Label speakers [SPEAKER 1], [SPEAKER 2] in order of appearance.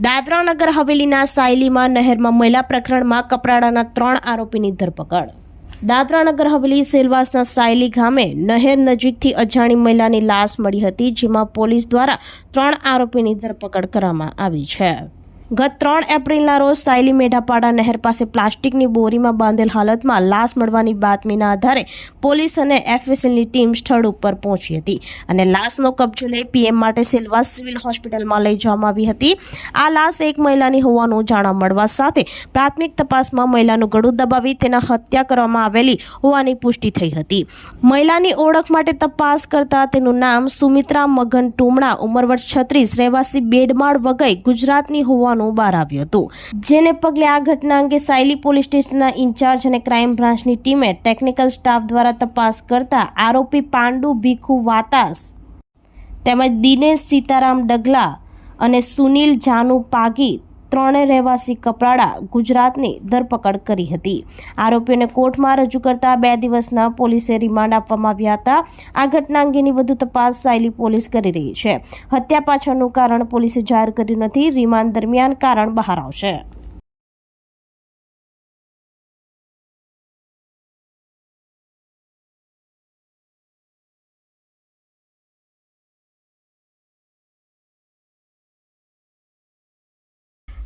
[SPEAKER 1] દાદરા નગર હવેલીના સાયલીમાં નહેરમાં મહિલા પ્રકરણમાં કપરાડાના ત્રણ આરોપીની ધરપકડ. દાદરા નગર હવેલી સેલવાસના સાયલી ગામે નહેર નજીકથી અજાણી મહિલાની લાશ મળી હતી, જેમાં પોલીસ દ્વારા ત્રણ આરોપીની ધરપકડ કરવામાં આવી છે. ગત ત્રણ એપ્રિલના રોજ સાયલી મેઢાપાડા નહેર પાસે પ્લાસ્ટિકની બોરીમાં બાંધેલ હાલતમાં લાશ મળવાની બાતમીના આધારે પોલીસ અને એફએસએલની ટીમ સ્થળ ઉપર પહોંચી હતી અને લાશનો કબજો લઈ પીએમ માટે સેલવાસ સિવિલ હોસ્પિટલમાં લઈ જવામાં આવી હતી. આ લાશ એક મહિલાની હોવાનું જાણવા મળવા સાથે પ્રાથમિક તપાસમાં મહિલાનું ગળું દબાવી તેના હત્યા કરવામાં આવેલી હોવાની પુષ્ટિ થઈ હતી. મહિલાની ઓળખ માટે તપાસ કરતા તેનું નામ સુમિત્રા મગન ટુમણા, ઉંમર વર્ષ છત્રીસ, રહેવાસી બેડમાળ વગઈ ગુજરાતની હોવાનું બહાર આવ્યું હતું. જેને પગલે આ ઘટના અંગે સાયલી પોલીસ સ્ટેશનના ઇન્ચાર્જ અને ક્રાઇમ બ્રાન્ચની ટીમે ટેકનિકલ સ્ટાફ દ્વારા તપાસ કરતા આરોપી પાંડુ ભીખુ વાતાસ તેમજ દિનેશ સીતારામ ડગલા અને સુનિલ જાનુ પાગી ત્રણે રહેવાસી કપરાડા ગુજરાતની ધરપકડ કરી હતી. આરોપીઓને કોર્ટમાં રજૂ કરતા બે દિવસના પોલીસે રિમાન્ડ આપવામાં આવ્યા હતા. આ ઘટના અંગેની વધુ તપાસ સાયલી પોલીસ કરી રહી છે. હત્યા પાછળનું કારણ પોલીસે જાહેર કર્યું નથી. રિમાન્ડ દરમિયાન કારણ બહાર આવશે.